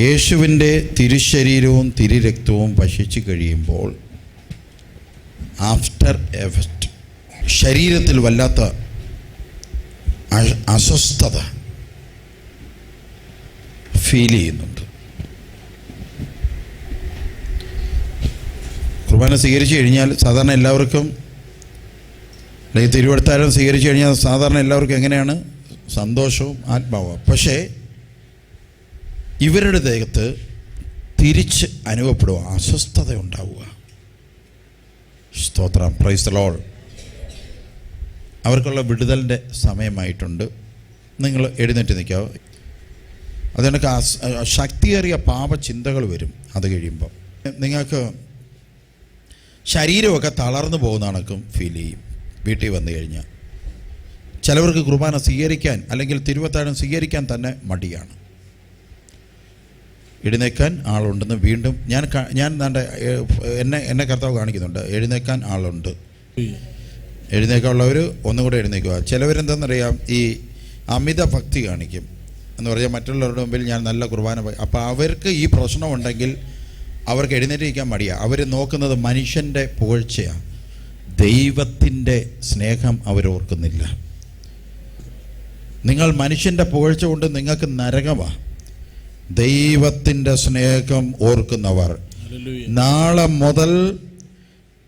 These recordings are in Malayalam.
യേശുവിന്റെ തിരുശരീരവും തിരുരക്തവും ഭക്ഷിച്ചു കഴിയുമ്പോൾ ആഫ്റ്റർ എഫക്റ്റ് ശരീരത്തിൽ വല്ലാത്ത അസ്വസ്ഥത ഫീൽ ചെയ്യുന്നുണ്ട്. കുർബാന സ്വീകരിച്ചു കഴിഞ്ഞാൽ സാധാരണ എല്ലാവർക്കും അല്ലെങ്കിൽ തിരുവടുത്താരം സ്വീകരിച്ചു കഴിഞ്ഞാൽ സാധാരണ എല്ലാവർക്കും എങ്ങനെയാണ്? സന്തോഷവും ആത്മാവും. പക്ഷേ ഇവരുടെ ദേഹത്ത് തിരിച്ച് അനുഭവപ്പെടുക അസ്വസ്ഥത ഉണ്ടാവുക. സ്തോത്രം. പ്രൈസ് ലോൾ അവർക്കുള്ള വിടുതലിന്റെ സമയമായിട്ടുണ്ട്. നിങ്ങൾ എഴുന്നേറ്റ് നിൽക്കാവോ. അതുകൊണ്ട് ശക്തിയേറിയ പാപചിന്തകൾ വരും. അത് കഴിയുമ്പോൾ നിങ്ങൾക്ക് ശരീരമൊക്കെ തളർന്നു പോകുന്ന കണക്കും ഫീൽ ചെയ്യും. വീട്ടിൽ വന്നു കഴിഞ്ഞാൽ. ചിലവർക്ക് കുർബാന സ്വീകരിക്കാൻ അല്ലെങ്കിൽ തിരുവത്താഴം സ്വീകരിക്കാൻ തന്നെ മടിയാണ്. എഴുന്നേക്കാൻ ആളുണ്ടെന്ന് വീണ്ടും ഞാൻ ഞാൻ ദാണ്ട എന്നെ എന്നെ കർത്താവ് കാണിക്കുന്നുണ്ട്. എഴുന്നേക്കാൻ ആളുണ്ട്. എഴുന്നേക്കാനുള്ളവർ ഒന്നും കൂടെ എഴുന്നേക്കുക. ചിലവരെന്താണെന്നറിയാം? ഈ അമിത ഭക്തി കാണിക്കും. എന്ന് പറഞ്ഞാൽ മറ്റുള്ളവരുടെ മുമ്പിൽ ഞാൻ നല്ല കുർബാന അപ്പോൾ അവർക്ക് ഈ പ്രശ്നമുണ്ടെങ്കിൽ അവർക്ക് എഴുന്നേറ്റിരിക്കാൻ മടിയാണ് അവർ നോക്കുന്നത് മനുഷ്യന്റെ പുകഴ്ചയാണ് ദൈവത്തിന്റെ സ്നേഹം അവരോർക്കുന്നില്ല. നിങ്ങൾ മനുഷ്യന്റെ പുകഴ്ച കൊണ്ട് നിങ്ങൾക്ക് നരകമാണ് ദൈവത്തിന്റെ സ്നേഹം ഓർക്കുന്നവർ. നാളെ മുതൽ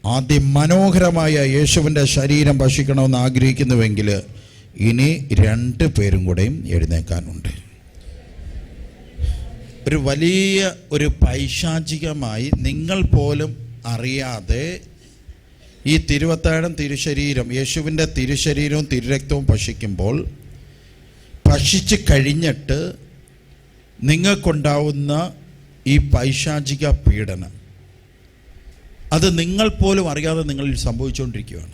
അതിമനോഹരമായ യേശുവിന്റെ ശരീരം ഭക്ഷിക്കണമെന്ന് ആഗ്രഹിക്കുന്നുവെങ്കിൽ ഇനി രണ്ട് പേരും കൂടെയും എഴുന്നേക്കാനുണ്ട്. ഒരു വലിയ ഒരു പൈശാചികമായി നിങ്ങൾ പോലും അറിയാതെ ഈ തിരുവത്താഴം തിരുശരീരം യേശുവിന്റെ തിരുശരീരവും തിരുരക്തവും ഭക്ഷിക്കുമ്പോൾ ഭക്ഷിച്ച് കഴിഞ്ഞിട്ട് നിങ്ങൾക്കുണ്ടാവുന്ന ഈ പൈശാചിക പീഡനം അത് നിങ്ങൾ പോലും അറിയാതെ നിങ്ങളിൽ സംഭവിച്ചുകൊണ്ടിരിക്കുകയാണ്.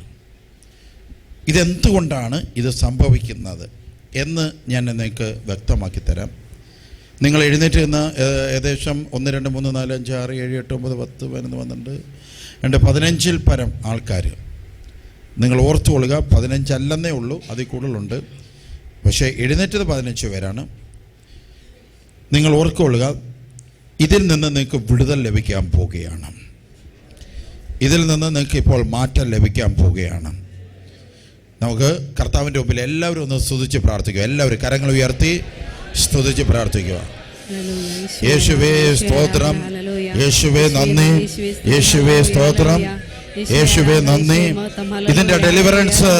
ഇതെന്തുകൊണ്ടാണ് ഇത് സംഭവിക്കുന്നത് എന്ന് ഞാൻ നിങ്ങൾക്ക് വ്യക്തമാക്കി തരാം. നിങ്ങൾ എഴുന്നേറ്റ് നിന്ന് ഏകദേശം ഒന്ന് രണ്ട് മൂന്ന് നാല് അഞ്ച് ആറ് ഏഴ് എട്ട് ഒമ്പത് പത്ത് പതിനൊന്ന് പന്ത്രണ്ട് രണ്ട് പതിനഞ്ചിൽ പരം ആൾക്കാർ. നിങ്ങൾ ഓർത്തുകൊള്ളുക പതിനഞ്ചല്ലെന്നേ ഉള്ളൂ അതിൽ കൂടുതലുണ്ട്. പക്ഷേ എഴുന്നേറ്റത് പതിനഞ്ച് പേരാണ്. നിങ്ങൾ ഓർക്കൊള്ളുക ഇതിൽ നിന്ന് നിങ്ങൾക്ക് വിടുതൽ ലഭിക്കാൻ പോവുകയാണ് ഇതിൽ നിന്ന് നിങ്ങൾക്ക് ഇപ്പോൾ മാറ്റം ലഭിക്കാൻ പോവുകയാണ് നമുക്ക് കർത്താവിന്റെ മുമ്പിൽ എല്ലാവരും ഒന്ന് സ്തുതിച്ച് പ്രാർത്ഥിക്കുക. എല്ലാവരും കരങ്ങൾ ഉയർത്തി സ്തുതിച്ച് പ്രാർത്ഥിക്കുക. യേശുവേ സ്തോത്രം. യേശുവേ നന്ദി. യേശുവേ സ്തോത്രം. യേശുവേ നന്ദി. ഇതിന്റെ ഡെലിവറൻസ്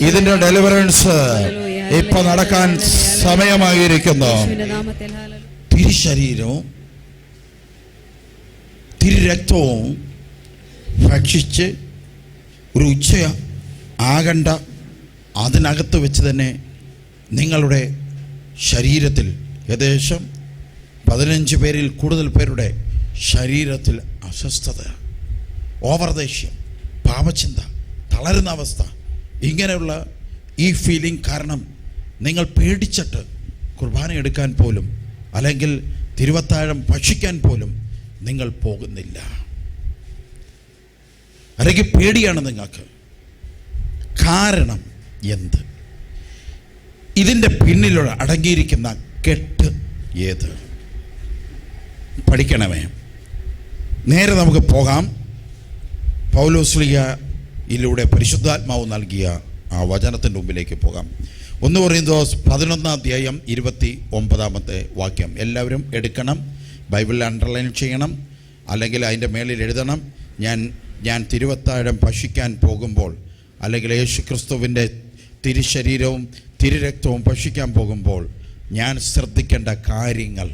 ഇതിന്റെ ഡെലിവറൻസ് ഇപ്പൊ നടക്കാൻ സമയമായിരിക്കുന്നു. തിരുശരീരവും തിരുരക്തവും ഭക്ഷിച്ച് ഒരു ഉച്ച ആകണ്ട അതിനകത്ത് വെച്ച് തന്നെ നിങ്ങളുടെ ശരീരത്തിൽ ഏകദേശം പതിനഞ്ച് പേരിൽ കൂടുതൽ പേരുടെ ശരീരത്തിൽ അസ്വസ്ഥത ഓവർദേഷ്യം പാപചിന്ത തളരുന്ന അവസ്ഥ ഇങ്ങനെയുള്ള ഈ ഫീലിംഗ് കാരണം നിങ്ങൾ പേടിച്ചിട്ട് കുർബാന എടുക്കാൻ പോലും അല്ലെങ്കിൽ തിരുവത്താഴം ഭക്ഷിക്കാൻ പോലും നിങ്ങൾ പോകുന്നില്ല. അല്ലെങ്കിൽ പേടിയാണ് നിങ്ങൾക്ക്. കാരണം എന്ത്? ഇതിന്റെ പിന്നിലുള്ള അടങ്ങിയിരിക്കുന്ന കെട്ട് ഏത്? പഠിക്കണമേ. നേരെ നമുക്ക് പോകാം. പൗലോസ്ലിയയിലൂടെ പരിശുദ്ധാത്മാവ് നൽകിയ ആ വചനത്തിന്റെ മുമ്പിലേക്ക് പോകാം. ഒന്ന് പറയുമ്പോൾ പതിനൊന്നാം അധ്യായം ഇരുപത്തി ഒമ്പതാമത്തെ വാക്യം. എല്ലാവരും എടുക്കണം ബൈബിളിൽ അണ്ടർലൈൻ ചെയ്യണം അല്ലെങ്കിൽ അതിന്റെ മേളിൽ എഴുതണം. ഞാൻ ഞാൻ തിരുവത്താഴം ഭക്ഷിക്കാൻ പോകുമ്പോൾ അല്ലെങ്കിൽ യേശു ക്രിസ്തുവിന്റെ തിരുശരീരവും തിരുരക്തവും ഭക്ഷിക്കാൻ പോകുമ്പോൾ ഞാൻ ശ്രദ്ധിക്കേണ്ട കാര്യങ്ങൾ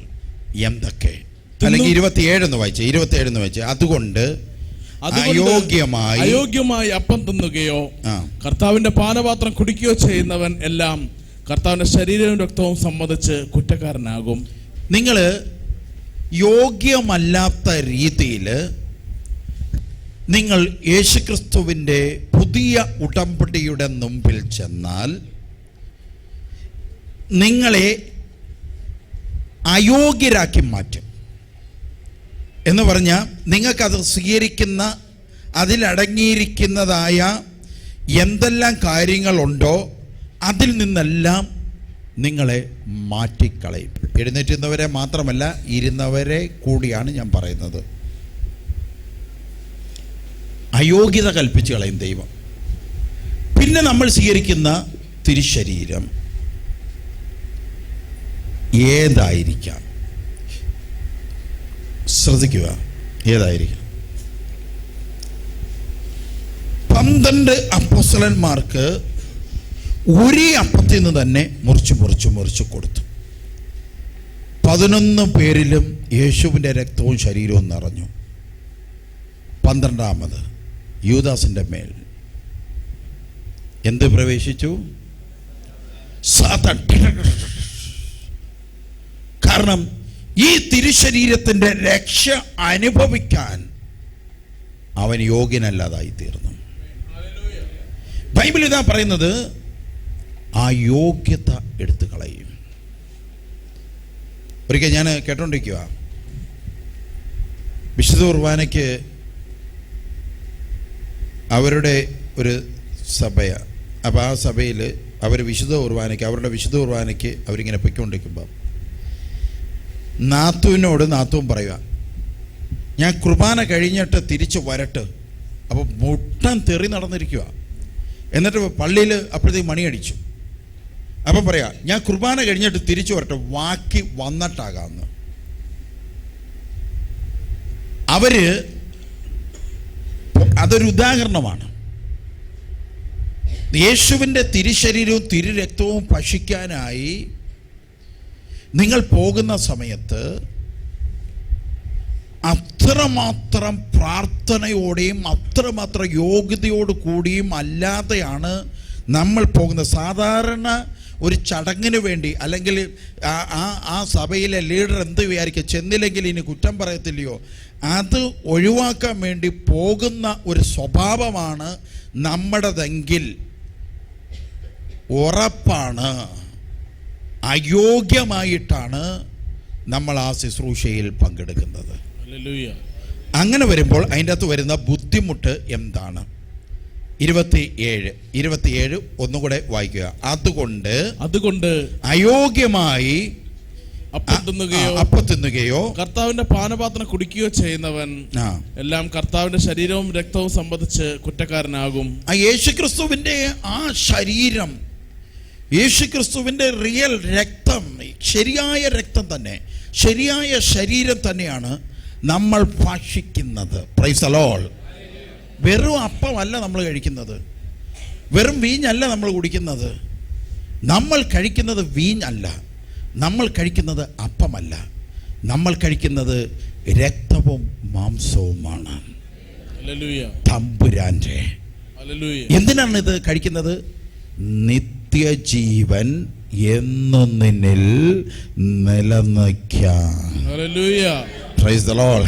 എന്തൊക്കെ? അല്ലെങ്കിൽ ഇരുപത്തിയേഴെന്ന് വായിച്ചേ ഇരുപത്തിയേഴെന്ന് വായിച്ചേ. അതുകൊണ്ട് അയോഗ്യമായി അയോഗ്യമായി അപ്പം തിന്നുകയോ കർത്താവിന്റെ പാനപാത്രം കുടിക്കുകയോ ചെയ്യുന്നവൻ എല്ലാം കർത്താവിന്റെ ശരീരവും രക്തവും സംബന്ധിച്ച് കുറ്റക്കാരനാകും. നിങ്ങൾ യോഗ്യമല്ലാത്ത രീതിയിൽ നിങ്ങൾ യേശുക്രിസ്തുവിന്റെ പുതിയ ഉടമ്പടിയുടെ മുമ്പിൽ ചെന്നാൽ നിങ്ങളെ അയോഗ്യരാക്കി മാറ്റും. എന്ന് പറഞ്ഞാൽ നിങ്ങൾക്കത് സ്വീകരിക്കുന്ന അതിലടങ്ങിയിരിക്കുന്നതായ എന്തെല്ലാം കാര്യങ്ങളുണ്ടോ അതിൽ നിന്നെല്ലാം നിങ്ങളെ മാറ്റിക്കളയും. എഴുന്നേറ്റുന്നവരെ മാത്രമല്ല ഇരുന്നവരെ കൂടിയാണ് ഞാൻ പറയുന്നത്. അയോഗ്യത കൽപ്പിച്ചു കളയും ദൈവം. പിന്നെ നമ്മൾ സ്വീകരിക്കുന്ന തിരുശരീരം. ഏതായിരിക്കാം? ശ്രദ്ധിക്കുക. ഏതായിരിക്കും? പന്ത്രണ്ട് അപ്പോസ്തലന്മാർക്ക് ഒരേ അപ്പത്തിൽ നിന്ന് തന്നെ മുറിച്ച് മുറിച്ച് മുറിച്ച് കൊടുത്തു. പതിനൊന്ന് പേരിലും യേശുവിന്റെ രക്തവും ശരീരവും നിറഞ്ഞു. പന്ത്രണ്ടാമത് യൂദാസിന്റെ മേൽ. എന്ത് പ്രവേശിച്ചു? കാരണം ഈ തിരുശരീരത്തിന്റെ രക്ഷ അനുഭവിക്കാൻ അവൻ യോഗ്യനല്ലാതായി തീർന്നു ബൈബിൾ ഇതാ പറയുന്നത് ആ യോഗ്യത എടുത്തു കളയും. ഒരിക്കൽ ഞാൻ കേട്ടോണ്ടിരിക്കുക വിശുദ്ധ കുർബാനയ്ക്ക് അവരുടെ ഒരു സഭയ. അപ്പോൾ ആ സഭയിൽ അവർ വിശുദ്ധ കുർബാനയ്ക്ക് അവരുടെ വിശുദ്ധ കുർബാനയ്ക്ക് അവരിങ്ങനെ പൊയ്ക്കൊണ്ടിരിക്കുമ്പോൾ നാത്തുവിനോട് നാത്തുവും പറയുക ഞാൻ കുർബാന കഴിഞ്ഞിട്ട് തിരിച്ച് വരട്ട്. അപ്പോൾ മുട്ടൻ തെറി നടന്നിരിക്കുക എന്നിട്ട് പള്ളിയിൽ അപ്പോഴത്തേക്ക് മണിയടിച്ചു അപ്പം പറയാ ഞാൻ കുർബാന കഴിഞ്ഞിട്ട് തിരിച്ചു വരട്ടെ വാക്കി വന്നിട്ടാകാമെന്ന് അവർ അതൊരു ഉദാഹരണമാണ്. യേശുവിന്റെ തിരുശരീരവും തിരുരക്തവും ഭക്ഷിക്കാനായി നിങ്ങൾ പോകുന്ന സമയത്ത് അത്രമാത്രം പ്രാർത്ഥനയോടെയും അത്രമാത്രം യോഗ്യതയോട് കൂടിയും അല്ലാതെയാണ് നമ്മൾ പോകുന്നത്. സാധാരണ ഒരു ചടങ്ങിന് വേണ്ടി അല്ലെങ്കിൽ ആ ആ ആ സഭയിലെ ലീഡർ എന്ത് വിചാരിക്കുക ചെന്നില്ലെങ്കിൽ ഇനി കുറ്റം പറയത്തില്ലയോ? അത് ഒഴിവാക്കാൻ വേണ്ടി പോകുന്ന ഒരു സ്വഭാവമാണ് നമ്മുടേതെങ്കിൽ ഉറപ്പാണ്. അയോഗ്യമായിട്ടാണ് നമ്മൾ ആ ശുശ്രൂഷയിൽ പങ്കെടുക്കുന്നത്. അങ്ങനെ വരുമ്പോൾ അതിന്റെ അകത്ത് വരുന്ന ബുദ്ധിമുട്ട് എന്താണ്? ഇരുപത്തി ഏഴ് ഇരുപത്തിയേഴ് ഒന്നുകൂടെ വായിക്കുക. അതുകൊണ്ട് അതുകൊണ്ട് അയോഗ്യമായി അപ്പത്തിന്നുകയോ കർത്താവിന്റെ പാനപാത്രം കുടിക്കുകയോ ചെയ്യുന്നവൻ എല്ലാം കർത്താവിന്റെ ശരീരവും രക്തവും സംബന്ധിച്ച് കുറ്റക്കാരനാകും. ആ യേശുക്രിസ്തുവിന്റെ ആ ശരീരം യേശുക്രിസ്തുവിന്റെ റിയൽ രക്തം ശരിയായ രക്തം തന്നെ ശരിയായ ശരീരം തന്നെയാണ് നമ്മൾ ഭക്ഷിക്കുന്നത്. പ്രൈസ് അലോൾ വെറും അപ്പമല്ല നമ്മൾ കഴിക്കുന്നത്. വെറും വീഞ്ഞല്ല നമ്മൾ കുടിക്കുന്നത്. നമ്മൾ കഴിക്കുന്നത് വീഞ്ഞല്ല. നമ്മൾ കഴിക്കുന്നത് അപ്പമല്ല. നമ്മൾ കഴിക്കുന്നത് രക്തവും മാംസവുമാണ്. തമ്പുരാന്റെ. എന്തിനാണ് ഇത് കഴിക്കുന്നത്? നിത്യജീവൻ എന്നും നിന്നിൽ.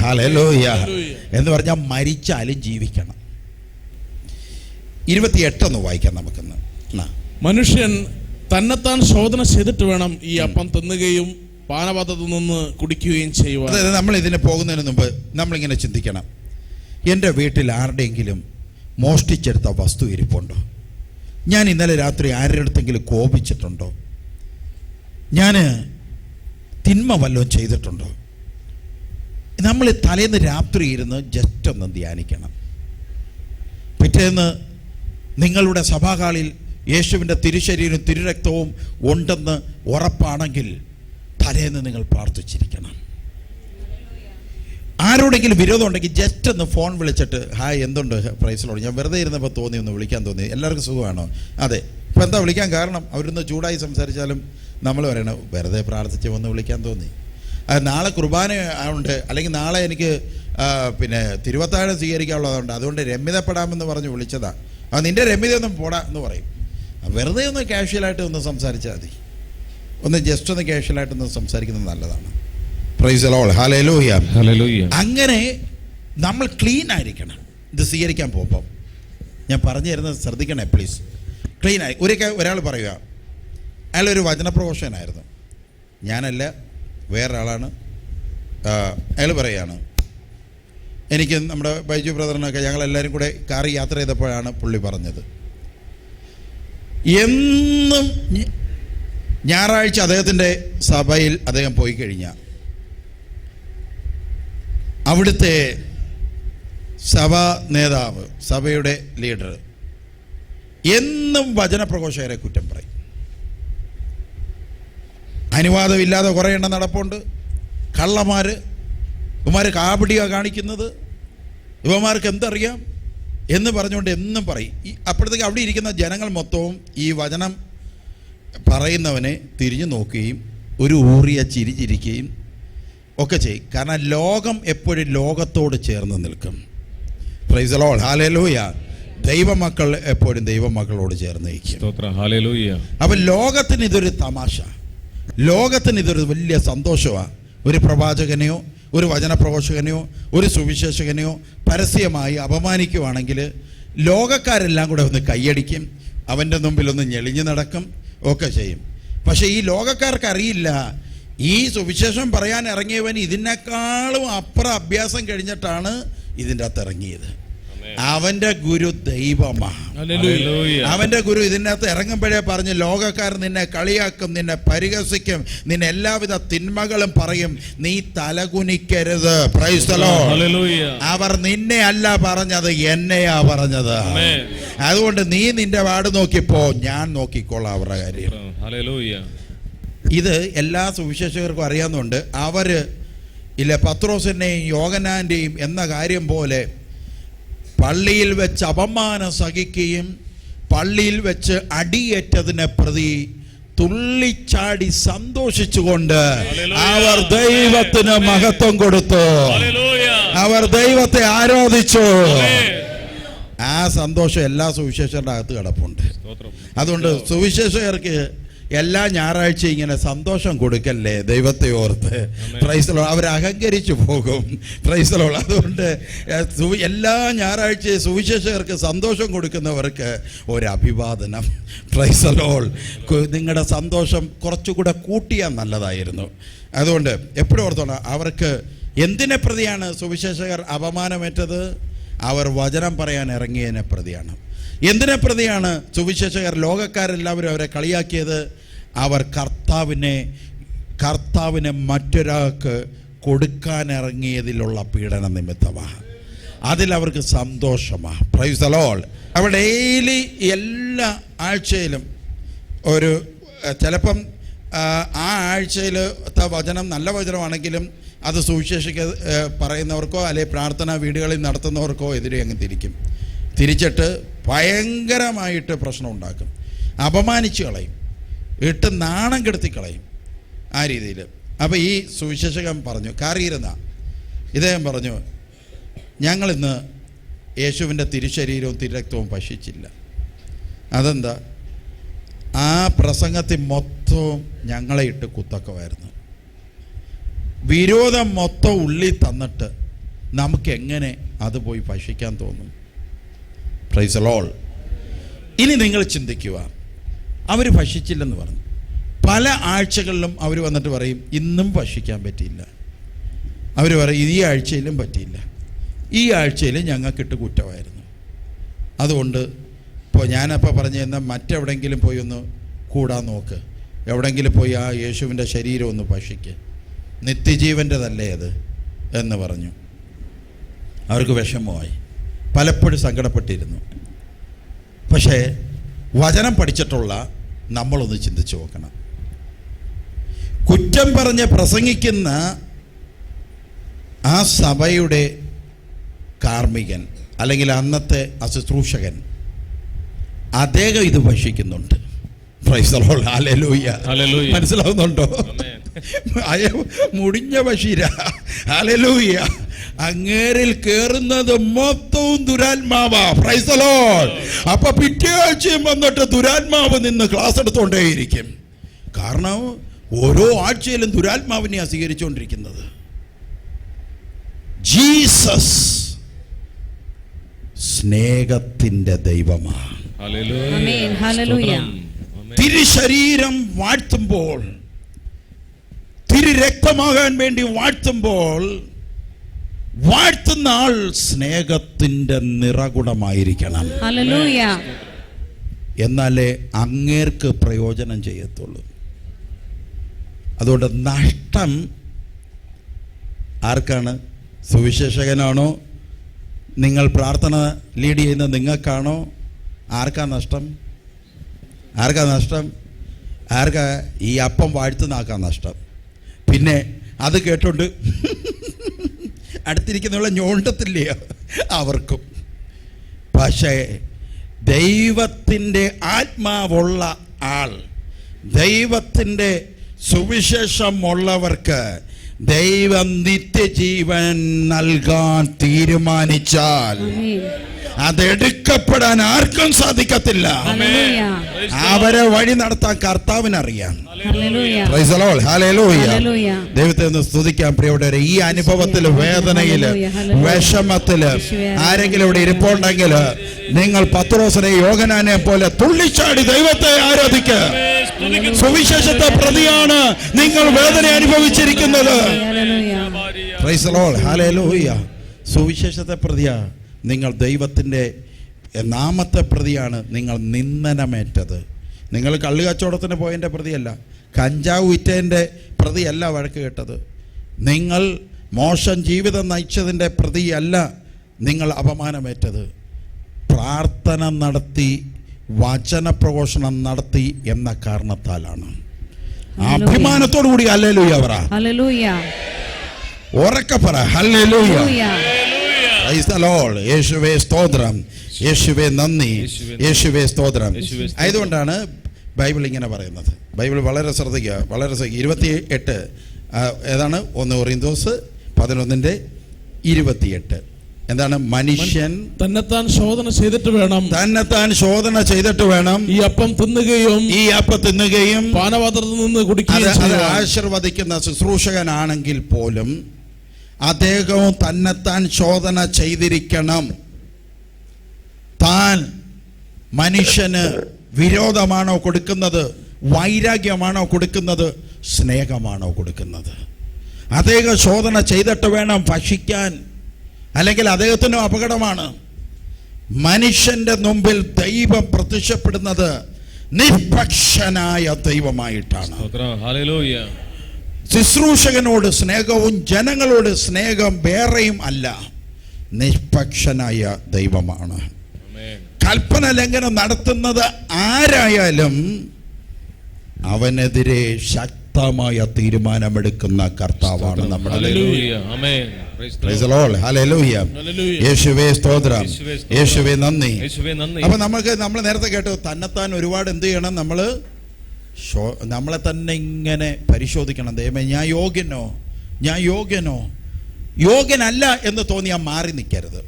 Hallelujah. എന്ന് പറഞ്ഞാൽ മരിച്ചാലും ജീവിക്കണം. ഇരുപത്തിയെട്ടൊന്ന് വായിക്കാം നമുക്കിന്ന്. മനുഷ്യൻ തന്നെത്താൻ ശോധന ചെയ്തിട്ട് വേണം ഈ അപ്പം തിന്നുകയും പാനപാത്രത്തിൽ നിന്ന് കുടിക്കുകയും ചെയ്യുക അതായത് നമ്മൾ ഇതിന് പോകുന്നതിന് മുമ്പ് നമ്മളിങ്ങനെ ചിന്തിക്കണം. എന്റെ വീട്ടിൽ ആരുടെയെങ്കിലും മോഷ്ടിച്ചെടുത്ത വസ്തു ഇരിപ്പുണ്ടോ? ഞാൻ ഇന്നലെ രാത്രി ആരുടെ അടുത്തെങ്കിലും കോപിച്ചിട്ടുണ്ടോ? ഞാൻ തിന്മ വല്ലതും ചെയ്തിട്ടുണ്ടോ? നമ്മൾ തലേന്ന് രാത്രി ഇരുന്ന് ജസ്റ്റ് ഒന്ന് ധ്യാനിക്കണം. പിറ്റേന്ന് നിങ്ങളുടെ സഭാകാളിൽ യേശുവിന്റെ തിരുശരീരവും തിരുരക്തവും ഉണ്ടെന്ന് ഉറപ്പാണെങ്കിൽ തലേന്ന് നിങ്ങൾ പ്രാർത്ഥിച്ചിരിക്കണം. ആരോടെങ്കിലും വിരോധം ഉണ്ടെങ്കിൽ ജസ്റ്റ് ഒന്ന് ഫോൺ വിളിച്ചിട്ട് ഹായ് എന്തുണ്ട്? പ്രൈസിലോട് ഞാൻ വെറുതെ ഇരുന്നപ്പോൾ തോന്നി ഒന്ന് വിളിക്കാൻ തോന്നി. എല്ലാവർക്കും സുഖമാണോ? അതെ. ഇപ്പം എന്താ വിളിക്കാൻ കാരണം? അവരൊന്ന് ചൂടായി സംസാരിച്ചാലും നമ്മൾ പറയണം വെറുതെ പ്രാർത്ഥിച്ച് ഒന്ന് വിളിക്കാൻ തോന്നി. അത് നാളെ കുർബാന ഉണ്ട്. അല്ലെങ്കിൽ നാളെ എനിക്ക് പിന്നെ തിരുവത്താഴം സ്വീകരിക്കാനുള്ളതുണ്ട്. അതുകൊണ്ട് രമ്യതപ്പെടാമെന്ന് പറഞ്ഞ് വിളിച്ചതാ. ആ നിന്റെ രമ്യത ഒന്നും പോടാ എന്ന് പറയും. വെറുതെ ഒന്ന് കാഷ്വലായിട്ട് ഒന്ന് സംസാരിച്ചാൽ മതി. ഒന്ന് ജസ്റ്റ് ഒന്ന് കാഷ്വലായിട്ടൊന്ന് സംസാരിക്കുന്നത് നല്ലതാണ്. പ്രൈസ് ലോൾ. അങ്ങനെ നമ്മൾ ക്ലീൻ ആയിരിക്കണം. ഇത് സ്വീകരിക്കാൻ പോകുമ്പോൾ ഞാൻ പറഞ്ഞു തരുന്നത് ശ്രദ്ധിക്കണേ പ്ലീസ് ക്ലീൻ ആയി. ഒരിക്കൽ ഒരാൾ പറയുക അയാളൊരു വചനപ്രഘോഷനായിരുന്നു ഞാനല്ല വേറൊരാളാണ്. അയാൾ പറയുകയാണ് എനിക്ക് നമ്മുടെ ബൈജു ബ്രദറിനൊക്കെ ഞങ്ങളെല്ലാവരും കൂടെ കാറി യാത്ര ചെയ്തപ്പോഴാണ് പുള്ളി പറഞ്ഞത്. എന്നും ഞായറാഴ്ച അദ്ദേഹത്തിന്റെ സഭയിൽ അദ്ദേഹം പോയി കഴിഞ്ഞാൽ അവിടുത്തെ സഭാ നേതാവ് സഭയുടെ ലീഡർ എന്നും വചനപ്രഘോഷകരെ കുറ്റം പറയും. അനുവാദമില്ലാതെ കുറേ എണ്ണം നടപ്പുണ്ട്. കള്ളമാർ ഇവന്മാർ കാപിടിയാ കാണിക്കുന്നത്. ഇവന്മാർക്ക് എന്തറിയാം എന്ന് പറഞ്ഞുകൊണ്ട് എന്നും പറയും. ഈ അപ്പോഴത്തേക്ക് അവിടെ ഇരിക്കുന്ന ജനങ്ങൾ മൊത്തവും ഈ വചനം പറയുന്നവനെ തിരിഞ്ഞു നോക്കുകയും ഒരു ഊറിയ ചിരി ചിരിക്കുകയും ഒക്കെ ചെയ്യും. കാരണം ലോകം എപ്പോഴും ലോകത്തോട് ചേർന്ന് നിൽക്കും. പ്രൈസലോൾ ഹാലലൂയ ദൈവമക്കൾ എപ്പോഴും ദൈവമക്കളോട് ചേർന്ന് നിൽക്കും. അപ്പം ലോകത്തിന് ഇതൊരു തമാശ. ലോകത്തിന് ഇതൊരു വലിയ സന്തോഷമാണ് ഒരു പ്രവാചകനെയോ ഒരു വചനപ്രഘോഷകനെയോ ഒരു സുവിശേഷകനെയോ പരസ്യമായി അപമാനിക്കുവാണെങ്കിൽ ലോകക്കാരെല്ലാം കൂടെ ഒന്ന് കൈയടിക്കും. അവന്റെ മുമ്പിൽ ഒന്ന് ഞെളിഞ്ഞു നടക്കും. ഒക്കെ ചെയ്യും. പക്ഷേ ഈ ലോകക്കാർക്ക് അറിയില്ല. ഈ സുവിശേഷം പറയാൻ ഇറങ്ങിയവൻ ഇതിനേക്കാളും അപ്പുറം അഭ്യാസം കഴിഞ്ഞിട്ടാണ് ഇതിന്റെ അകത്ത് ഇറങ്ങിയത്. അവന്റെ ഗുരു ദൈവമാണ്. അവന്റെ ഗുരു ഇതിനകത്ത് ഇറങ്ങുമ്പോഴേ പറഞ്ഞു ലോകക്കാർ നിന്നെ കളിയാക്കും നിന്നെ പരിഹസിക്കും നിന്നെ എല്ലാവിധ തിന്മകളും പറയും. നീ തലകുനിക്കരുത്. അവർ നിന്നെ അല്ല പറഞ്ഞത് എന്നെയാ പറഞ്ഞത്. ആമേൻ. അതുകൊണ്ട് നീ നിന്റെ വാട് നോക്കിപ്പോ ഞാൻ നോക്കിക്കോളാം അവരുടെ കാര്യം. ഇത് എല്ലാ സുവിശേഷകർക്കും അറിയാവുന്നുണ്ട് അവർ ഇല്ല പത്രോസിന്റെയും യോഗനാന്റെയും എന്ന കാര്യം പോലെ പള്ളിയിൽ വെച്ച് അപമാനം സഹിക്കുകയും പള്ളിയിൽ വെച്ച് അടിയേറ്റതിനെ പ്രതി തുള്ളിച്ചാടി സന്തോഷിച്ചുകൊണ്ട്. അവർ ദൈവത്തിന് മഹത്വം കൊടുത്തു. അവർ ദൈവത്തെ ആരാധിച്ചു. ആ സന്തോഷം എല്ലാ സുവിശേഷരുടെ അകത്ത് കിടപ്പുണ്ട്. അതുകൊണ്ട് സുവിശേഷകർക്ക് എല്ലാ ഞായറാഴ്ചയും ഇങ്ങനെ സന്തോഷം കൊടുക്കല്ലേ? ദൈവത്തെ ഓർത്ത്. പ്രൈസലോ അവർ അഹങ്കരിച്ചു പോകും. പ്രൈസലോ അതുകൊണ്ട് എല്ലാ ഞായറാഴ്ചയും സുവിശേഷകർക്ക് സന്തോഷം കൊടുക്കുന്നവർക്ക് ഒരു അഭിവാദനം പ്രൈസലോൾ നിങ്ങളുടെ സന്തോഷം കുറച്ചുകൂടെ കൂട്ടിയാൽ നല്ലതായിരുന്നു. അതുകൊണ്ട് എപ്പോഴും ഓർത്തോണം അവർക്ക് എന്തിനെ പ്രതിയാണ് സുവിശേഷകർ അപമാനമേറ്റത്? അവർ വചനം പറയാൻ ഇറങ്ങിയതിനെ പ്രതിയാണ്. എന്തിനെ പ്രതിയാണ് സുവിശേഷകർ ലോകക്കാരെല്ലാവരും അവരെ കളിയാക്കിയത്? അവർ കർത്താവിനെ കർത്താവിനെ മറ്റൊരാൾക്ക് കൊടുക്കാനിറങ്ങിയതിലുള്ള പീഡന നിമിത്തമാണ്. അതിലവർക്ക് സന്തോഷമാണ്. പ്രൈസ് അലോൾ അവർ ഡെയിലി എല്ലാ ആഴ്ചയിലും ഒരു ചിലപ്പം ആ, ആഴ്ചയിലത്തെ വചനം നല്ല വചനമാണെങ്കിലും അത് സുവിശേഷിക്ക പറയുന്നവർക്കോ അല്ലെങ്കിൽ പ്രാർത്ഥനാ വീടുകളിൽ നടത്തുന്നവർക്കോ എതിരെ അങ്ങ് തിരിക്കും. തിരിച്ചിട്ട് ഭയങ്കരമായിട്ട് പ്രശ്നം ഉണ്ടാക്കും. അപമാനിച്ചു കളയും. ഇട്ട് നാണം കെടുത്തി കളയും ആ രീതിയിൽ. അപ്പോൾ ഈ സുവിശേഷകൻ പറഞ്ഞു കാറിയിരുന്ന ഇദ്ദേഹം പറഞ്ഞു ഞങ്ങളിന്ന് യേശുവിന്റെ തിരുശരീരവും തിരുരക്തവും ഭക്ഷിച്ചില്ല. അതെന്താ? ആ പ്രസംഗത്തിൽ മൊത്തവും ഞങ്ങളെ ഇട്ട് കുത്തക്കമായിരുന്നു വിരോധം മൊത്തം ഉള്ളിൽ തന്നിട്ട് നമുക്ക് എങ്ങനെ അത് പോയി ഭക്ഷിക്കാൻ തോന്നും? പ്രൈസ് ലോൾ ഇനി നിങ്ങൾ ചിന്തിക്കുക. അവർ ഭക്ഷിച്ചില്ലെന്ന് പറഞ്ഞു. പല ആഴ്ചകളിലും അവർ വന്നിട്ട് പറയും ഇന്നും ഭക്ഷിക്കാൻ പറ്റിയില്ല. അവർ പറയും ഈ ആഴ്ചയിലും പറ്റിയില്ല. ഈ ആഴ്ചയിലും ഞങ്ങൾക്കിട്ട് കുറ്റമായിരുന്നു. അതുകൊണ്ട് ഇപ്പോൾ ഞാനപ്പോൾ പറഞ്ഞു എന്നാൽ മറ്റെവിടെങ്കിലും പോയി ഒന്ന് കൂടാൻ നോക്ക്. എവിടെങ്കിലും പോയി ആ യേശുവിന്റെ ശരീരം ഒന്ന് ഭക്ഷിക്ക്. നിത്യജീവന്റെതല്ലേ അത്? എന്ന് പറഞ്ഞു. അവർക്ക് വിഷമമായി. പലപ്പോഴും സങ്കടപ്പെട്ടിരുന്നു. പക്ഷേ വചനം പഠിച്ചിട്ടുള്ള നമ്മളൊന്ന് ചിന്തിച്ചു നോക്കണം. കുറ്റം പറഞ്ഞ് പ്രസംഗിക്കുന്ന ആ സഭയുടെ കാർമ്മികൻ അല്ലെങ്കിൽ അന്നത്തെ അശുശ്രൂഷകൻ അദ്ദേഹം ഇത് ഭക്ഷിക്കുന്നുണ്ട്. മനസ്സിലാവുന്നുണ്ടോ. അയ മുടിഞ്ഞ ബഷീര. ഹല്ലേലൂയ അങ്ങേരിൽ കേറുന്നത് മൊത്തവും ദുരാത്മാവാ. Praise the Lord. അപ്പൊ പിറ്റേ ആഴ്ചയും വന്നിട്ട് ദുരാത്മാവ് നിന്ന് ക്ലാസ് എടുത്തോണ്ടേയിരിക്കും. കാരണം ഓരോ ആഴ്ചയിലും ദുരാത്മാവിനെ സ്വീകരിച്ചുകൊണ്ടിരിക്കുന്നത് ജീസസ് സ്നേഹത്തിന്റെ ദൈവമാണ്. തിരുശരീരം വാഴ്ത്തുമ്പോൾ തിരു രക്തമാകാൻ വേണ്ടി വാഴ്ത്തുമ്പോൾ വാഴ്ത്തുന്ന ആൾ സ്നേഹത്തിന്റെ നിറകുടമായിരിക്കണം. എന്നാലേ അങ്ങേർക്ക് പ്രയോജനം ചെയ്യത്തുള്ളൂ. അതുകൊണ്ട് നഷ്ടം ആർക്കാണ്? സുവിശേഷകനാണോ? നിങ്ങൾ പ്രാർത്ഥന ലീഡ് ചെയ്യുന്ന നിങ്ങൾക്കാണോ? ആർക്കാ നഷ്ടം? ആർക്കാ നഷ്ടം? ആർക്കാ ഈ അപ്പം വാഴ്ത്തുന്ന വാഴ്ത്തുന്നാക്കാ നഷ്ടം? പിന്നെ അത് കേട്ടോണ്ട് അടുത്തിരിക്കുന്നവളെ ഞോണ്ടത്തില്ലേ? അവർക്കും. പക്ഷേ ദൈവത്തിന്റെ ആത്മാവുള്ള ആൾ ദൈവത്തിന്റെ സുവിശേഷമുള്ളവർക്ക് ദൈവം നിത്യജീവൻ നൽകാൻ തീരുമാനിച്ചാൽ. അതെടുക്കപ്പെടാൻ ആർക്കും സാധിക്കത്തില്ല. അവരെ വഴി നടത്താൻ കർത്താവിനറിയാം. ദൈവത്തെ ഒന്ന് സ്തുതിക്കാൻ പ്രിയപ്പെട്ടവരെ. ഈ അനുഭവത്തിൽ വേദനയിൽ യേശുവേ, ആരെങ്കിലും ഇവിടെ ഇരിപ്പുണ്ടെങ്കിൽ നിങ്ങൾ പത്ത് ദിവസം യോഗനാനെ പോലെ തുള്ളിച്ചാടി ദൈവത്തെ ആരാധിക്കുക സുവിശേഷത്തെ പ്രതിയാണ് നിങ്ങൾ വേദന അനുഭവിച്ചിരിക്കുന്നത്. സുവിശേഷത്തെ പ്രതിയാ നിങ്ങൾ ദൈവത്തിന്റെ നാമത്തെ പ്രതിയാണ്. നിങ്ങൾ നിന്ദനമേറ്റത്. നിങ്ങൾ കള്ളു കച്ചവടത്തിന് പോയതിന്റെ പ്രതിയല്ല. കഞ്ചാവ് വിറ്റതിന്റെ പ്രതിയല്ല വഴക്ക് കേട്ടത്. നിങ്ങൾ മോശം ജീവിതം നയിച്ചതിന്റെ പ്രതിയല്ല നിങ്ങൾ അപമാനമേറ്റത്. പ്രാർത്ഥന നടത്തി വചനപ്രഘോഷണം നടത്തി എന്ന കാരണത്താലാണ്. അഭിമാനത്തോടു കൂടി അല്ലേലൂയ പറ. ഉറക്കെ പറ. ഹല്ലേലൂയ. യേശുവേ സ്തോത്രം. യേശുവേ നന്ദി. യേശുവേ സ്തോത്രം. ആയതുകൊണ്ടാണ് ബൈബിൾ ഇങ്ങനെ പറയുന്നത്. ബൈബിൾ വളരെ ശ്രദ്ധിക്കുക. വളരെ ശ്രദ്ധിക്കുക. ഇരുപത്തി എട്ട് ഏതാണ്? ഒന്ന് ഒറിയന്തോസ് പതിനൊന്നിന്റെ ഇരുപത്തിയെട്ട്. എന്താണ്? മനുഷ്യൻ തന്നെത്താൻ ശോധന ചെയ്തിട്ട് വേണം. തന്നെത്താൻ ശോധന ചെയ്തിട്ട് വേണം. ഈ അപ്പം തിന്നുകയും ഈ അപ്പം തിന്നുകയും പാനപാത്രത്തിൽ നിന്ന് കുടിക്കുകയും. ആശീർവദിക്കുന്ന ശുശ്രൂഷകനാണെങ്കിൽ പോലും അദ്ദേഹവും തന്നെത്താൻ ശോധന ചെയ്തിരിക്കണം. താൻ മനുഷ്യന് വിരോധമാണോ കൊടുക്കുന്നത്? വൈരാഗ്യമാണോ കൊടുക്കുന്നത്? സ്നേഹമാണോ കൊടുക്കുന്നത്? അദ്ദേഹം ശോധന ചെയ്തിട്ട് വേണം ഭക്ഷിക്കാൻ. അല്ലെങ്കിൽ അദ്ദേഹത്തിനും അപകടമാണ് മനുഷ്യന്റെ മുമ്പിൽ ദൈവം പ്രത്യക്ഷപ്പെടുന്നത് നിഷ്പക്ഷനായ ദൈവമായിട്ടാണ്. ശുശ്രൂഷകനോട് സ്നേഹവും ജനങ്ങളോട് സ്നേഹം വേറെയും അല്ല നിഷ്പക്ഷനായ ദൈവമാണ്. കൽപ്പന ലംഘനം നടത്തുന്നത് ആരായാലും അവനെതിരെ ശക്തമായ തീരുമാനമെടുക്കുന്ന കർത്താവാണ് നമ്മുടെ. യേശുവേ സ്തോത്രം. യേശുവേ നന്ദി. അപ്പൊ നമുക്ക് നമ്മൾ നേരത്തെ കേട്ടു തന്നെത്താൻ ഒരുപാട് എന്ത് ചെയ്യണം? നമ്മൾ നമ്മളെ തന്നെ ഇങ്ങനെ പരിശോധിക്കണം. ദൈവമേ ഞാൻ യോഗ്യനോ? ഞാൻ യോഗ്യനോ? യോഗ്യനല്ല എന്ന് തോന്നിയാൽ മാറി നിൽക്കരുത്.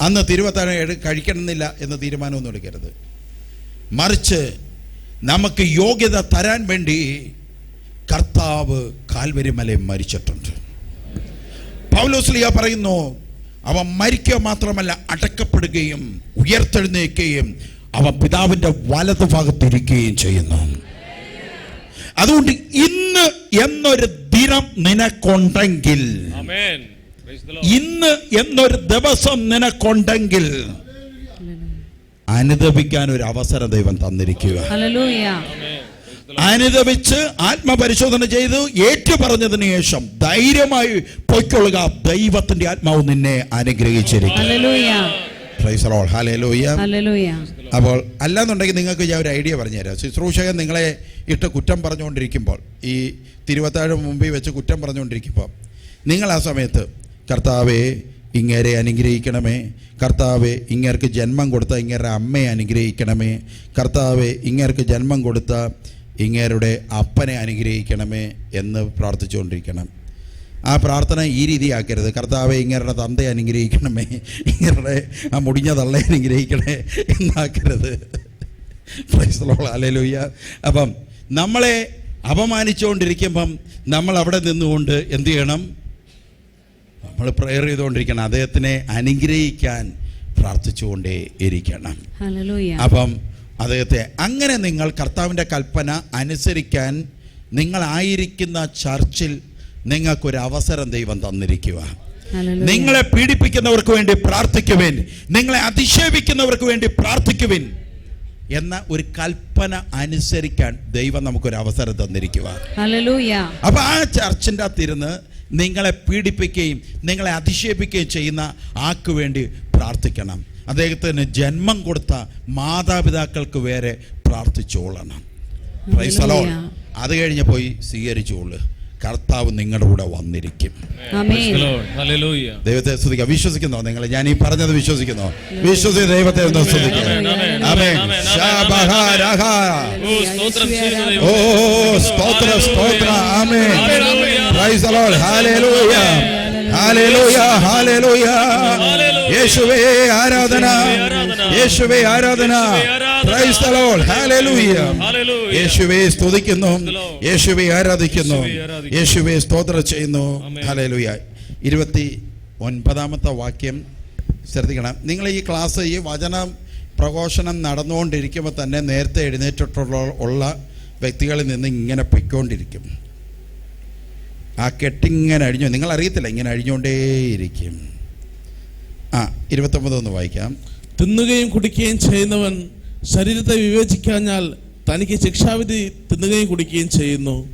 അന്ന് തിരുവത്താഴം കഴിക്കണമെന്നില്ല എന്ന് തീരുമാനമൊന്നും എടുക്കരുത്. മറിച്ച് നമുക്ക് യോഗ്യത തരാൻ വേണ്ടി കർത്താവ് കാൽവരിമലയിൽ മരിച്ചിട്ടുണ്ട്. പൗലോസ്ലിയ പറയുന്നു അവൻ മരിക്കുക മാത്രമല്ല അടക്കപ്പെടുകയും ഉയർത്തെഴുന്നേൽക്കുകയും അവൻ പിതാവിന്റെ വലതു ഭാഗത്തിരിക്കുകയും ചെയ്യുന്നു. അതുകൊണ്ട് ഇന്ന് എന്നൊരു ദിനം നിനക്കുണ്ടെങ്കിൽ. ഇന്ന് എന്നൊരു ദിവസം നിനക്കുണ്ടെങ്കിൽ അനുദപിക്കാൻ ഒരു അവസരം ദൈവം തന്നിരിക്കുക. അനുദപിച്ച് ആത്മപരിശോധന ചെയ്ത് ഏറ്റു പറഞ്ഞതിന് ശേഷം ധൈര്യമായി പൊയ്ക്കൊള്ളുക. ദൈവത്തിന്റെ ആത്മാവ് നിന്നെ അനുഗ്രഹിച്ചിരിക്കും. അപ്പോൾ അല്ലാന്നുണ്ടെങ്കിൽ നിങ്ങൾക്ക് ഞാൻ ഒരു ഐഡിയ പറഞ്ഞുതരാം. ശുശ്രൂഷകൻ നിങ്ങളെ ഇട്ട് കുറ്റം പറഞ്ഞുകൊണ്ടിരിക്കുമ്പോൾ ഈ തിരുവത്താഴ് മുമ്പിൽ വെച്ച് കുറ്റം പറഞ്ഞുകൊണ്ടിരിക്കുമ്പോൾ നിങ്ങൾ ആ സമയത്ത് കർത്താവേ ഇങ്ങേരെ അനുഗ്രഹിക്കണമേ. കർത്താവെ ഇങ്ങേർക്ക് ജന്മം കൊടുത്ത ഇങ്ങേരുടെ അമ്മയെ അനുഗ്രഹിക്കണമേ. കർത്താവെ ഇങ്ങേർക്ക് ജന്മം കൊടുത്ത ഇങ്ങേരുടെ അപ്പനെ അനുഗ്രഹിക്കണമേ എന്ന് പ്രാർത്ഥിച്ചുകൊണ്ടിരിക്കണം. ആ പ്രാർത്ഥന ഈ രീതിയാക്കരുത്. കർത്താവെ ഇങ്ങേരുടെ തന്തയെ അനുഗ്രഹിക്കണമേ ഇങ്ങേരുടെ ആ മുടിഞ്ഞ തള്ളയെ അനുഗ്രഹിക്കണേ എന്നാക്കരുത്. അല്ലേലൂയ്യ അപ്പം നമ്മളെ അപമാനിച്ചുകൊണ്ടിരിക്കുമ്പം നമ്മൾ അവിടെ നിന്നുകൊണ്ട് എന്ത് ചെയ്യണം? നമ്മൾ പ്രെയർ ചെയ്തുകൊണ്ടിരിക്കണം. അദ്ദേഹത്തിനെ അനുഗ്രഹിക്കാൻ പ്രാർത്ഥിച്ചുകൊണ്ടേ ഇരിക്കണം അപ്പം അദ്ദേഹത്തെ അങ്ങനെ നിങ്ങൾ കർത്താവിന്റെ കൽപ്പന അനുസരിക്കാൻ നിങ്ങളായിരിക്കുന്ന ചർച്ചിൽ നിങ്ങൾക്കൊരു അവസരം ദൈവം തന്നിരിക്കുക. നിങ്ങളെ പീഡിപ്പിക്കുന്നവർക്ക് വേണ്ടി പ്രാർത്ഥിക്കുവിൻ. നിങ്ങളെ അധിക്ഷേപിക്കുന്നവർക്ക് വേണ്ടി പ്രാർത്ഥിക്കുവിൻ. എന്ന ഒരു കൽപ്പന അനുസരിക്കാൻ ദൈവം നമുക്കൊരു അവസരം തന്നിരിക്കുക അപ്പൊ ആ ചർച്ചിന്റെ അകത്തിരുന്ന് നിങ്ങളെ പീഡിപ്പിക്കുകയും നിങ്ങളെ അധിക്ഷേപിക്കുകയും ചെയ്യുന്ന ആക്ക് വേണ്ടി പ്രാർത്ഥിക്കണം. അദ്ദേഹത്തിന് ജന്മം കൊടുത്ത മാതാപിതാക്കൾക്ക് വേറെ പ്രാർത്ഥിച്ചോളണം. പ്രൈസലോ. അത് കഴിഞ്ഞ് പോയി സ്വീകരിച്ചോളൂ. കർത്താവ് നിങ്ങളുടെ കൂടെ വന്നിരിക്കും. ദൈവത്തെ സ്തുതിക്കാം. വിശ്വസിക്കുന്നോ നിങ്ങൾ ഞാൻ ഈ പറഞ്ഞത് വിശ്വസിക്കുന്നോ? വിശ്വസി ദൈവത്തെ ഒന്ന് സ്തുതിക്കാം. ഓ, സ്തോത്രം. സ്തോത്ര. സ്തോത്ര ആമേൻ പ്രൈസ് ഹല്ലേലൂയ യേശുവേ ആരാധന. യേശുവേ ആരാധന. യേശുവെ സ്തുതിക്കുന്നു. യേശുവെ ആരാധിക്കുന്നു. യേശുവെ സ്തോത്ര ചെയ്യുന്നു. ആമേൻ. ഹല്ലേലൂയ ഇരുപത്തി ഒൻപതാമത്തെ വാക്യം. ശ്രദ്ധിക്കണം. നിങ്ങൾ ഈ ക്ലാസ് ഈ വചനം പ്രഘോഷണം നടന്നുകൊണ്ടിരിക്കുമ്പോൾ തന്നെ നേരത്തെ എഴുന്നേറ്റിട്ടുള്ള ഉള്ള വ്യക്തികളിൽ നിന്ന് ഇങ്ങനെ പൊയ്ക്കൊണ്ടിരിക്കും. ആ കെട്ടിങ്ങനെ അഴിഞ്ഞു നിങ്ങൾ അറിയത്തില്ല ഇങ്ങനെ അഴിഞ്ഞുകൊണ്ടേയിരിക്കും ആ ഇരുപത്തൊമ്പത് ഒന്ന് വായിക്കാം. തിന്നുകയും കുടിക്കുകയും ചെയ്യുന്നവൻ ശരീരത്തെ വിവേചിക്കാഞ്ഞാൽ തനിക്ക് ശിക്ഷാവിധി തിന്നുകയും കുടിക്കുകയും ചെയ്യുന്നു.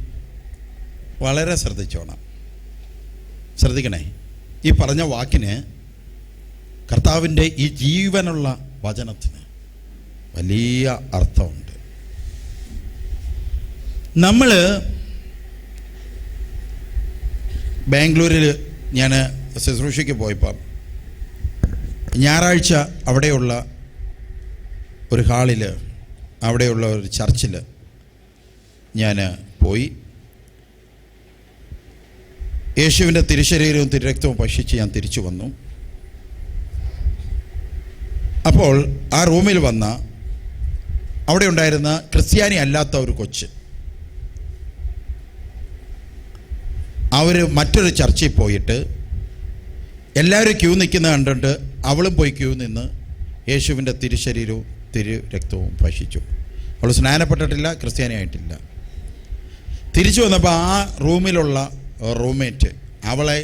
വളരെ ശ്രദ്ധിച്ചോണം. ശ്രദ്ധിക്കണേ ഈ പറഞ്ഞ വാക്കിന് കർത്താവിന്റെ ഈ ജീവനുള്ള വചനത്തിന് വലിയ അർത്ഥമുണ്ട്. നമ്മൾ ബാംഗ്ലൂരിൽ ഞാൻ ശുശ്രൂഷയ്ക്ക് പോയപ്പം ഞായറാഴ്ച അവിടെയുള്ള ഒരു ഹാളിൽ അവിടെയുള്ള ഒരു ചർച്ചിൽ ഞാൻ പോയി. യേശുവിന്റെ തിരുശരീരവും തിരുരക്തവും ഭക്ഷിച്ച് ഞാൻ തിരിച്ചു വന്നു. അപ്പോൾ ആ റൂമിൽ വന്ന അവിടെ ഉണ്ടായിരുന്ന ക്രിസ്ത്യാനി അല്ലാത്ത ഒരു കൊച്ച് അവർ മറ്റൊരു ചർച്ചയിൽ പോയിട്ട് എല്ലാവരും ക്യൂ നിൽക്കുന്നത് കണ്ടിട്ട് അവളും പോയി ക്യൂ നിന്ന് യേശുവിന്റെ തിരുശരീരവും തിരു രക്തവും ഭക്ഷിച്ചു. അവൾ സ്നാനപ്പെട്ടിട്ടില്ല ക്രിസ്ത്യാനിയായിട്ടില്ല തിരിച്ചു വന്നപ്പോൾ ആ റൂമിലുള്ള റൂംമേറ്റ് അവളെ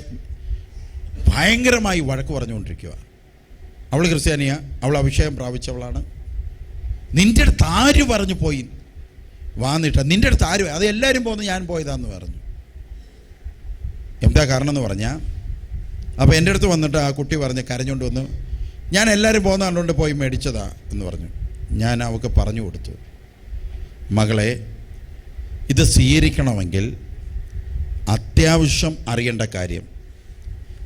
ഭയങ്കരമായി വഴക്ക് പറഞ്ഞുകൊണ്ടിരിക്കുക അവൾ ക്രിസ്ത്യാനിയ അവൾ അഭിഷേകം പ്രാപിച്ചവളാണ്. നിന്റെ അടുത്ത് ആര് പറഞ്ഞു പോയി? വാന്നിട്ട നിന്റെ അടുത്ത് ആര് അത് എല്ലാവരും പോകുന്നു ഞാൻ പോയതാന്ന് പറഞ്ഞു. എന്താ കാരണം എന്ന് പറഞ്ഞാൽ അപ്പോൾ എന്റെ അടുത്ത് വന്നിട്ട് ആ കുട്ടി പറഞ്ഞ് കരഞ്ഞുകൊണ്ട് വന്നു ഞാൻ എല്ലാവരും പോകുന്ന കണ്ടുകൊണ്ട് പോയി മേടിച്ചതാ എന്ന് പറഞ്ഞു. ഞാൻ അവൾക്ക് പറഞ്ഞു കൊടുത്തു. മകളെ ഇത് സ്വീകരിക്കണമെങ്കിൽ അത്യാവശ്യം അറിയേണ്ട കാര്യം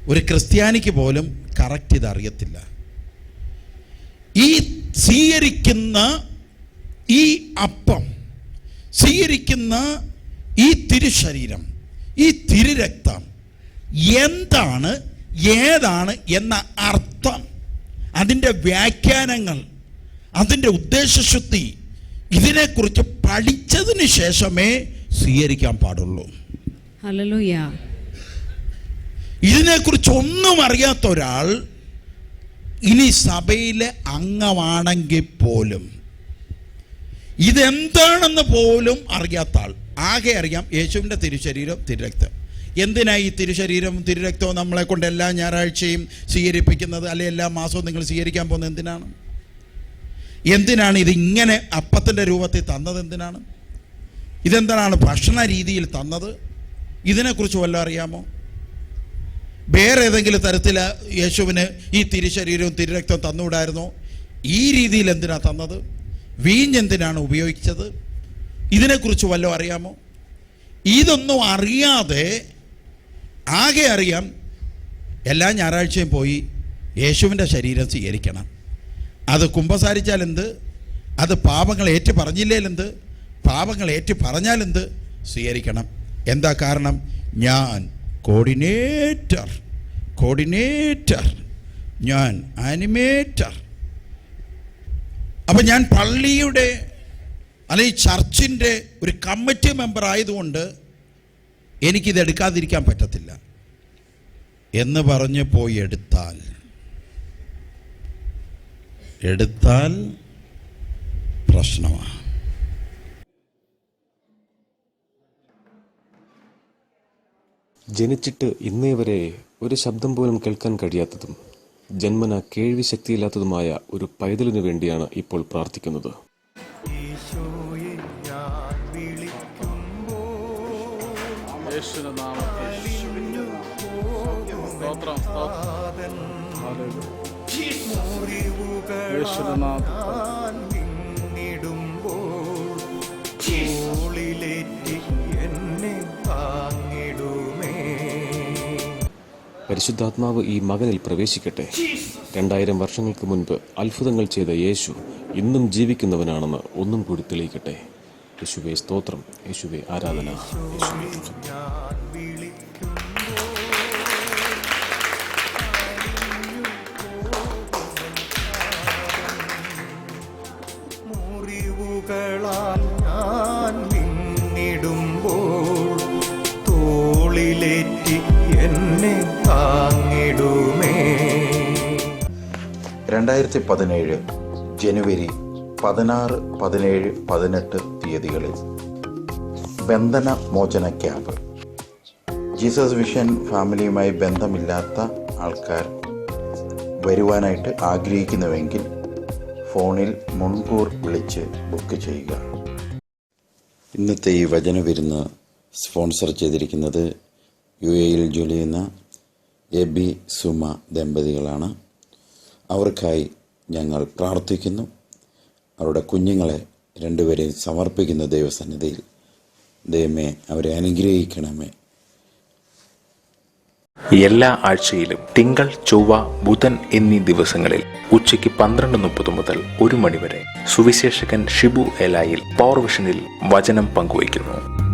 ഒരു ക്രിസ്ത്യാനിക്ക് പോലും കറക്റ്റ് ഇത് അറിയത്തില്ല. ഈ സ്വീകരിക്കുന്ന ഈ അപ്പം സ്വീകരിക്കുന്ന ഈ തിരുശരീരം ഈ തിരുരക്തം എന്താണ് ഏതാണ് എന്ന അർത്ഥം അതിന്റെ വ്യാഖ്യാനങ്ങൾ അതിന്റെ ഉദ്ദേശശുദ്ധി ഇതിനെക്കുറിച്ച് പഠിച്ചതിന് ശേഷമേ സ്വീകരിക്കാൻ പാടുള്ളൂ. ഇതിനെക്കുറിച്ച് ഒന്നും അറിയാത്ത ഒരാൾ ഇനി സഭയിലെ അംഗമാണെങ്കിൽ പോലും ഇതെന്താണെന്ന് പോലും അറിയാത്ത ആൾ ആകെ അറിയാം യേശുവിന്റെ തിരുശരീരം തിരുരക്തം. എന്തിനായി ഈ തിരുശരീരവും തിരുരക്തവും നമ്മളെ കൊണ്ട് എല്ലാ ഞായറാഴ്ചയും സ്വീകരിപ്പിക്കുന്നത്? അല്ലെ എല്ലാ മാസവും നിങ്ങൾ സ്വീകരിക്കാൻ പോകുന്നത് എന്തിനാണ്? എന്തിനാണ് ഇത് ഇങ്ങനെ അപ്പത്തിന്റെ രൂപത്തിൽ തന്നത് എന്തിനാണ്? ഇതെന്താണ് ഭക്ഷണ രീതിയിൽ തന്നത്? ഇതിനെക്കുറിച്ച് വല്ലതും അറിയാമോ? വേറെ ഏതെങ്കിലും തരത്തിൽ യേശുവിന് ഈ തിരുശരീരവും തിരുരക്തവും തന്നുവിടായിരുന്നോ ഈ രീതിയിൽ എന്തിനാണ് തന്നത്? വീഞ്ഞെന്തിനാണ് ഉപയോഗിച്ചത്? ഇതിനെക്കുറിച്ച് വല്ലതും അറിയാമോ? ഇതൊന്നും അറിയാതെ ആകെ അറിയാം എല്ലാ ഞായറാഴ്ചയും പോയി യേശുവിന്റെ ശരീരം സ്വീകരിക്കണം. അത് കുമ്പസാരിച്ചാൽ എന്ത്? അത് പാപങ്ങൾ ഏറ്റു പറഞ്ഞില്ലേലെന്ത് പാപങ്ങൾ ഏറ്റു പറഞ്ഞാലെന്ത് സ്വീകരിക്കണം. എന്താ കാരണം? ഞാൻ കോർഡിനേറ്റർ കോർഡിനേറ്റർ ഞാൻ ആനിമേറ്റർ അപ്പം ഞാൻ പള്ളിയുടെ അല്ലെങ്കിൽ ചർച്ചിന്റെ ഒരു കമ്മിറ്റി മെമ്പർ ആയതുകൊണ്ട് എനിക്കിത് എടുക്കാതിരിക്കാൻ പറ്റത്തില്ല. എന്ന് പറഞ്ഞ് പോയി എടുത്താൽ. എടുത്താൽ പ്രശ്നമാണ് ജനിച്ചിട്ട് ഇന്നേ വരെ ഒരു ശബ്ദം പോലും കേൾക്കാൻ കഴിയാത്തതും ജന്മന കേൾവി ശക്തിയില്ലാത്തതുമായ ഒരു പൈതലിനു വേണ്ടിയാണ് ഇപ്പോൾ പ്രാർത്ഥിക്കുന്നത്. യേശുവിന്റെ നാമത്തിൽ സ്തോത്രം പരിശുദ്ധാത്മാവ് ഈ മകനിൽ പ്രവേശിക്കട്ടെ. രണ്ടായിരം വർഷങ്ങൾക്ക് മുൻപ് അത്ഭുതങ്ങൾ ചെയ്ത യേശു ഇന്നും ജീവിക്കുന്നവനാണെന്ന് ഒന്നും കൂടി തെളിയിക്കട്ടെ. യേശുവേ സ്തോത്രം യേശുവേ ആരാധന. യേശുവേ രണ്ടായിരത്തി പതിനേഴ് ജനുവരി പതിനാറ് പതിനേഴ് പതിനെട്ട് തീയതികളിൽ ബന്ധന മോചന ക്യാമ്പ്. ജീസസ് വിഷൻ ഫാമിലിയുമായി ബന്ധമില്ലാത്ത ആൾക്കാർ വരുവാനായിട്ട് ആഗ്രഹിക്കുന്നുവെങ്കിൽ ഫോണിൽ മുൻകൂർ വിളിച്ച് ബുക്ക് ചെയ്യുക. ഇന്നത്തെ ഈ വചന വിരുന്ന് സ്പോൺസർ ചെയ്തിരിക്കുന്നത് യു എയിൽ ജോലി ചെയ്യുന്ന എ ബി സുമ ദമ്പതികളാണ്. അവർക്കായി ഞങ്ങൾ പ്രാർത്ഥിക്കുന്നു. അവരുടെ കുഞ്ഞുങ്ങളെ രണ്ടുപേരെയും സമർപ്പിക്കുന്ന ദൈവസന്നിധിയിൽ ദൈവമേ അവരെ അനുഗ്രഹിക്കണമേ. എല്ലാ ആഴ്ചയിലും തിങ്കൾ ചൊവ്വ ബുധൻ എന്നീ ദിവസങ്ങളിൽ ഉച്ചയ്ക്ക് പന്ത്രണ്ട് മുപ്പത് മുതൽ ഒരു മണിവരെ സുവിശേഷകൻ ഷിബു എലായിൽ പവർ വിഷനിൽ വചനം പങ്കുവയ്ക്കുന്നു.